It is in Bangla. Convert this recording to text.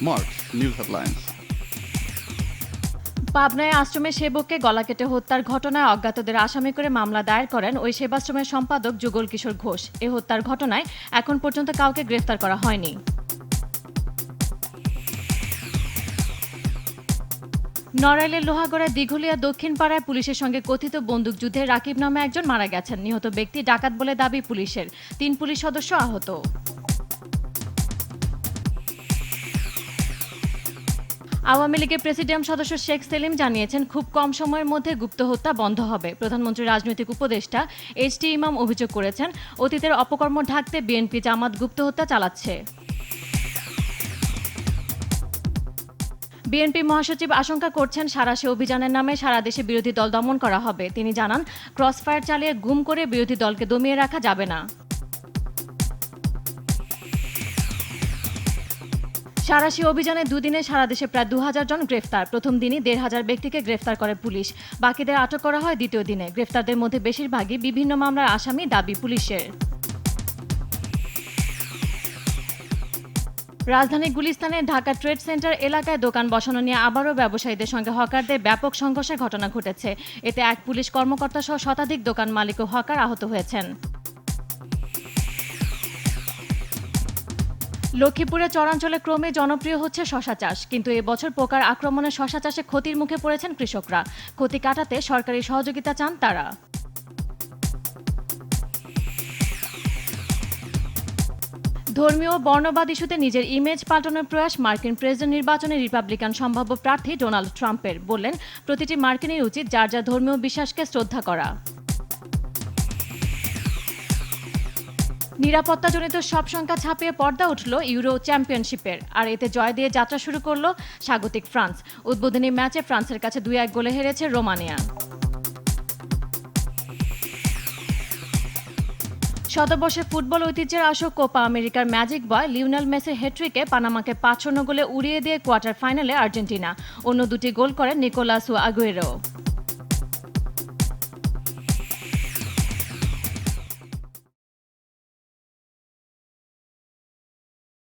Smart News Headlines. পাবনায় আশ্রমের সেবককে গলা কেটে হত্যার ঘটনায় অজ্ঞাতদের আসামি করে মামলা দায়ের করেন ওই সেবাশ্রমের সম্পাদক যুগল কিশোর ঘোষ। এ হত্যার ঘটনায় এখন পর্যন্ত কাউকে গ্রেফতার করা হয়নি। নড়াইলের লোহাগড়ার দিঘলিয়া দক্ষিণ পাড়ায় পুলিশের সঙ্গে কথিত বন্দুকযুদ্ধে রাকিব নামে একজন মারা গেছেন। নিহত ব্যক্তি ডাকাত বলে দাবি পুলিশের। তিন পুলিশ সদস্য আহত। আওয়ামী লীগের প্রেসিডিয়াম সদস্য শেখ সেলিম জানিয়েছেন, খুব কম সময়ের মধ্যে গুপ্ত হত্যা বন্ধ হবে। প্রধানমন্ত্রীর রাজনৈতিক উপদেষ্টা এইচ টি ইমাম অভিযোগ করেছেন, অতীতের অপকর্ম ঢাকতে বিএনপি জামাত গুপ্ত হত্যা চালাচ্ছে। বিএনপি মহাসচিব আশঙ্কা করছেন সারাশে অভিযানের নামে সারা দেশে বিরোধী দল দমন করা হবে। তিনি জানান, ক্রসফায়ার চালিয়ে গুম করে বিরোধী দলকে দমিয়ে রাখা যাবে না। সারাশি অভিযানে দুদিনে সারা দেশে প্রায় দু হাজার জন গ্রেফতার। প্রথম দিনই দেড় হাজার ব্যক্তিকে গ্রেফতার করে পুলিশ। বাকিদের আটক করা হয় দ্বিতীয় দিনে। গ্রেফতারদের মধ্যে বেশিরভাগই বিভিন্ন মামলার আসামি দাবি পুলিশের। রাজধানী গুলিস্তানে ঢাকা ট্রেড সেন্টার এলাকায় দোকান বসানো নিয়ে আবারও ব্যবসায়ীদের সঙ্গে হকারদের ব্যাপক সংঘর্ষের ঘটনা ঘটেছে। এতে এক পুলিশ কর্মকর্তা সহ শতাধিক দোকান মালিক ও হকার আহত হয়েছেন। লক্ষ্মীপুরে চরাঞ্চলে ক্রমে জনপ্রিয় হচ্ছে শশা চাষ। কিন্তু এবছর পোকার আক্রমণে শশা চাষে ক্ষতির মুখে পড়েছেন কৃষকরা। ক্ষতি কাটাতে সরকারি সহযোগিতা চান তারা। ধর্মীয় বর্ণবাদ ইস্যুতে নিজের ইমেজ পাল্টানোর প্রয়াস মার্কিন প্রেসিডেন্ট নির্বাচনে রিপাবলিকান সম্ভাব্য প্রার্থী ডোনাল্ড ট্রাম্পের, বললেন, প্রতিটি মার্কিনের উচিত যার যার ধর্মীয় বিশ্বাসকে শ্রদ্ধা করা। নিরাপত্তাজনিত সব সংখ্যা ছাপিয়ে পর্দা উঠল ইউরো চ্যাম্পিয়নশিপের। আর এতে জয় দিয়ে যাত্রা শুরু করল স্বাগতিক ফ্রান্স। উদ্বোধনী ম্যাচে ফ্রান্সের কাছে দুই এক গোলে হেরেছে রোমানিয়া। শতবর্ষের ফুটবল ঐতিহ্যের আসক কোপা আমেরিকার ম্যাজিক বয় লিওনেল মেসির হেট্রিকে পানামাকে পাঁচ গোলে উড়িয়ে দিয়ে কোয়ার্টার ফাইনালে আর্জেন্টিনা। অন্য দুটি গোল করেন নিকোলাস আগুয়েরো।